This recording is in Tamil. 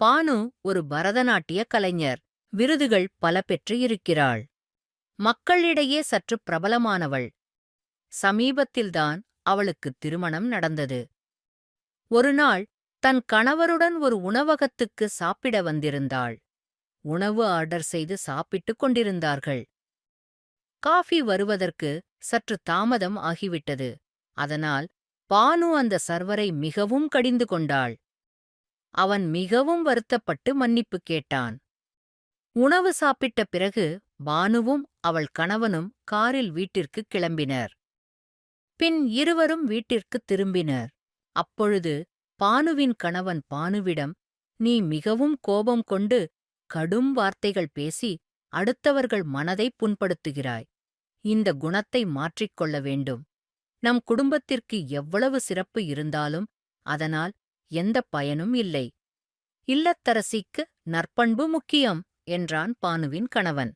பானு ஒரு பரதநாட்டிய கலைஞர். விருதுகள் பல பெற்று இருக்கிறாள். மக்களிடையே சற்று பிரபலமானவள். சமீபத்தில்தான் அவளுக்கு திருமணம் நடந்தது. ஒருநாள் தன் கணவருடன் ஒரு உணவகத்துக்கு சாப்பிட வந்திருந்தாள். உணவு ஆர்டர் செய்து சாப்பிட்டுக் கொண்டிருந்தார்கள். காஃபி வருவதற்கு சற்று தாமதம் ஆகிவிட்டது. அதனால் பானு அந்த சர்வரை மிகவும் கடிந்து கொண்டாள். அவன் மிகவும் வருத்தப்பட்டு மன்னிப்பு கேட்டான். உணவு சாப்பிட்ட பிறகு பானுவும் அவள் கணவனும் காரில் வீட்டிற்குக் கிளம்பினர். பின் இருவரும் வீட்டிற்குத் திரும்பினர். அப்பொழுது பானுவின் கணவன் பானுவிடம் நீ மிகவும் கோபம் கொண்டு கடும் வார்த்தைகள் பேசி அடுத்தவர்கள் மனதை புண்படுத்துகிறாய். இந்த குணத்தை மாற்றிக்கொள்ள வேண்டும். நம் குடும்பத்திற்கு எவ்வளவு சிறப்பு இருந்தாலும் அதனால் எந்த பயனும் இல்லை. இல்லத்தரசிக்கு நற்பண்பு முக்கியம் என்றான் பானுவின் கணவன்.